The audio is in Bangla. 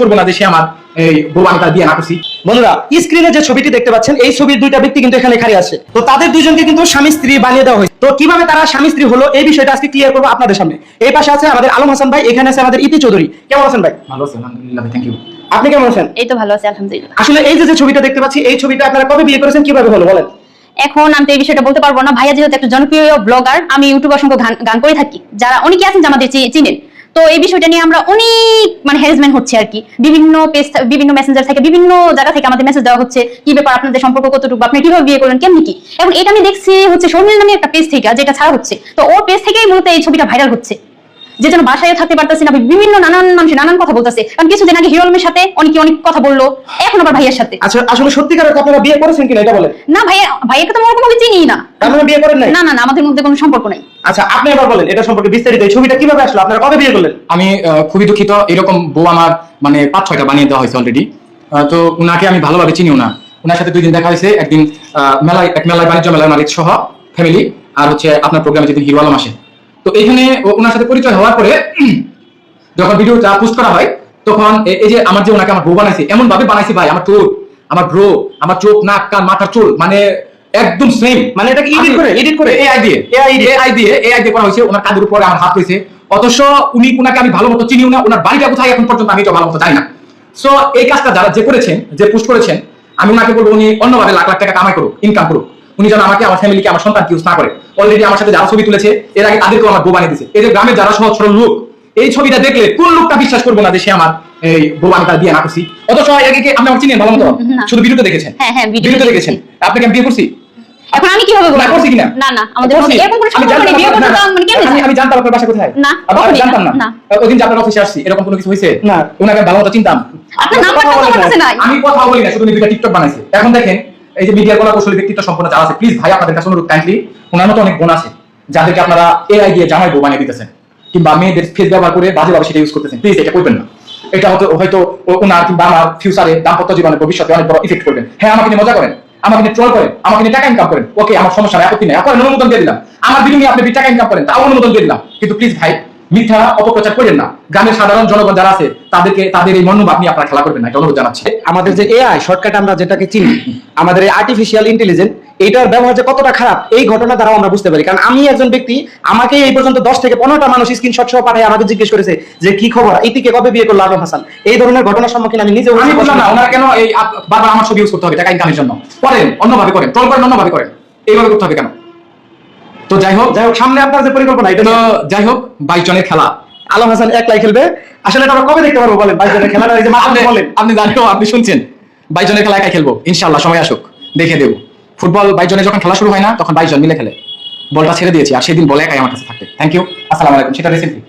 করব না সে আমার এই বউ আমি তার বিয়ে না করছি বন্ধুরা স্ক্রিনে যে ছবিটি দেখতে পাচ্ছেন এই ছবির দুইটা ব্যক্তি কিন্তু এখানে খালি আছে। তো তাদের দুইজনকে কিন্তু স্বামী স্ত্রী বানিয়ে দেওয়া হয়েছে। তো কীভাবে তারা স্বামী স্ত্রী হলো এই বিষয়টা আজকে ক্লিয়ার করব আপনাদের সামনে। এই পাশে আছে আমাদের আলম হাসান ভাই এখানে আছে আমাদের ইতি চৌধুরী। কেমন আছেন ভাই? ভালো আছে আলহামদুলিল্লাহ থ্যাংক ইউ আপনি কেমন আছেন? এই তো ভালো আছে আলহামদুলিল্লাহ। আসলে এই যে যে ছবিটা দেখতে পাচ্ছি এই ছবিটা আপনারা কবে বিয়ে করেছেন কীভাবে হলো বলেন। এখন আমি তো এই বিষয়টা বলতে পারব না। ভাইয়া যেহেতু একটা জনপ্রিয় ব্লগার আমি ইউটিউবে অসংখ্য গান করে থাকি। যারা অনেকে আছেন যে আমাদের চিনেন। তো এই বিষয়টা নিয়ে আমরা অনেক মানে হ্যারাসমেন্ট হচ্ছে আর কি। বিভিন্ন পেজ বিভিন্ন মেসেঞ্জার থেকে বিভিন্ন জায়গা থেকে আমাদের মেসেজ দেওয়া হচ্ছে, কি ব্যাপার আপনাদের সম্পর্ক কতটুকু, আপনি কীভাবে বিয়ে করলেন, কেমনি কি? এবং এটা আমি দেখছি হচ্ছে শর্মিল নামে একটা পেজ থেকে, যেটা ছাড়া হচ্ছে। তো ওর পেজ থেকেই মূলত এই ছবিটা ভাইরাল হচ্ছে। যে জন্য বাসায় থাকতে পারতেছি না বিভিন্ন নানান মানুষ নানান কথা বলতেছে। কারণ কিছুদিন আগে হিরো আলমের সাথে অনেকে অনেক কথা বলল এখন আবার ভাইয়ের সাথে। আচ্ছা আসলে সত্যিকার আপনারা বিয়ে করেছেন কিনা এটা বলেন। না ভাইয়া ভাইয়াকে তো ওরকম ভাবে চিনি না। আপনারা বিয়ে করেন নাই? না না না আমাদের মধ্যে কোনো সম্পর্ক নেই। আচ্ছা আপনি এবার বলেন এটা সম্পর্কে বিস্তারিত। এই ছবিটা কীভাবে আসলো? আপনারা কবে বিয়ে করলেন? আমি আহ, খুবই দুঃখিত। এরকম বউ আমার মানে পাঁচ ছয়টা বানিয়ে দেওয়া হয়েছে অলরেডি তো উনাকে আমি ভালোভাবে চিনিও না। উনার সাথে দুই দিন দেখা হয়েছে একদিন আহ, মেলায় এক মেলায় বাণিজ্য মেলায় মালিক সহ ফ্যামিলি আর হচ্ছে আপনার প্রোগ্রামে যেদিন হিরো আলম আসে। তো এইখানে ও- ওনার সাথে পরিচয় হওয়ার পরে যখন ভিডিওটা পোস্ট করা হয় তখন এই যে আমার যে ওনাকে আমার বউ বানাইছে এমন ভাবে বানাইছি ভাই আমার চুল আমার ব্রো আমার চোখ নাক কান মাথার চুল মানে একদম সেম মানে এটাকে edit করে, edit করে? এআই দিয়ে AI দিয়ে? এআই দিয়ে এআই দিয়ে করা হয়েছে ওনার কাঁধের উপরে আমার হাত রয়েছে অথচ উনি ওনাকে আমি ভালো মতো চিনিও না ওনার বাড়িটা কোথায় এখন পর্যন্ত আমি এটা ভালো মতো জানি না সো এই কাজটা যারা যে করেছেন যে পোস্ট করেছেন আমি ওনাকে বলব উনি অন্যভাবে লাখ লাখ টাকা কামাই করুক ইনকাম করুক উনি যেন আমাকে আমার ফ্যামিলিকে আমার সন্তানকে ইউজ না করে। অলরেডি আমার সাথে যারা ছবি তুলেছে এর আগে তাদেরকেও আমার বউ বানিয়ে দিয়েছে। এই যে গ্রামের যারা সহজ সরল লোক এই ছবিটা দেখলে কোন লোকটা বিশ্বাস করব না যে সে আমার এই বউ আমি তার বিয়ে না করছি? অথচ এর আগে কি আপনি আমার চিনেন ভালো মতো। শুধু ভিডিওতে দেখেছেন? হ্যাঁ, হ্যাঁ, ভিডিওতে দেখেছেন? আপনাকে আমি বিয়ে করছি? এখন আমি কীভাবে বলব করছি কিনা? না না আমাদের এরকম কোনো সম্পর্ক নেই জানতাম বিয়ে করতে আপনার- মানে কেমনে আমি- জানতাম আপনার বাসা কোথায়। না, আমি- আমি জানতাম না, না। না। ওই দিন যে আপনার অফিসে আসছি এরকম কোনো কিছু হয়েছে? না। ওনাকে ভালো মতো চিনতাম। আপনার নাম্বারটা তো আমার কাছে নাই। আমি কথা বলি না শুধু টিকটক বানাইছে। এখন দেখেন এই যে মিডিয়ার কলা কৌশলী ব্যক্তিত্ব সম্পন্ন যারা আছে প্লিজ ভাই, আপনাদের কাছে অনুরোধ কাইন্ডলি ওনার মতো অনেক বোন আছে, যাদেরকে আপনারা এআই দিয়ে জামাই বউ বানিয়ে দিতেছেন, কিংবা মেয়েদের ফেস ব্যবহার করে বাজেভাবে সেটা ইউজ করতেছেন প্লিজ এটা করবেন না। এটা হয়তো হয়তো ওনার কিংবা আমার ফিউচারে দাম্পত্য জীবনে ভবিষ্যতে অনেক বড় ইফেক্ট করবেন। হ্যাঁ আমাকে নিয়ে মজা করেন, আমাকে নিয়ে ট্রল করেন, আমাকে নিয়ে টাকা ইনকাম করেন। ওকে আমার সমস্যা নেই, আপত্তি নেই, আপনার অনুমোদন দিয়ে দিলাম। আমার নিয়ে আপনি টাকা ইনকাম করেন, তাও অনুমোদন দিয়ে দিলাম। কিন্তু প্লিজ ভাই মিথ্যা অপপ্রচার করেন না। গ্রামের সাধারণ জনগণ যারা আছে তাদেরকে তাদের এই মনোভাব নিয়ে আপনারা খেলা করবেন না এটা অনুরোধ জানাচ্ছি। আমাদের যে এআই শর্টকাট আমরা যেটাকে চিনি আমাদের এই আর্টিফিশিয়াল ইন্টেলিজেন্ট এইটার ব্যবহার যে কতটা খারাপ এই ঘটনা দ্বারা আমরা বুঝতে পারি। কারণ আমি একজন ব্যক্তি আমাকে এই পর্যন্ত দশ থেকে পনেরোটা মানুষ স্ক্রিনশট সহ পাঠায় আমাকে জিজ্ঞেস করেছে যে কি খবর ইতিকে কবে বিয়ে করল আলম হাসান? এই ধরনের ঘটনার সম্মুখীন আমি নিজে আমি বললাম না ওনারা কেন এই বারবার আমার ছবি ইউজ করতে হবে টাকা ইনকামের জন্য? করেন অন্যভাবে করেন ট্রল করেন অন্যভাবে করেন। এইভাবে করতে হবে কেন? তো যাই হোক যাই হোক সামনে আপনার যে পরিকল্পনা এটা তো যাই হোক বাইচনের খেলা। আলম হাসান একলাই খেলবে। আসলে এটা আমরা কবে দেখতে পারব বলেন? বাইচনের খেলাটা এই যে আপনি বলেন। আপনি জানেন আপনি শুনছেন। বাইচনের জনের খেলা একাই খেলব। ইনশাল্লাহ সময় আসুক। দেখে দেবো। ফুটবল বাইচনে যখন খেলা শুরু হয় না তখন বাইচন মিলে খেলে। বলটা ছেড়ে দিয়েছি আর সেদিন বলে একাই আমার কাছে থাকে থ্যাংক ইউ আসসালামু আলাইকুম। সেটা রিসেন্টলি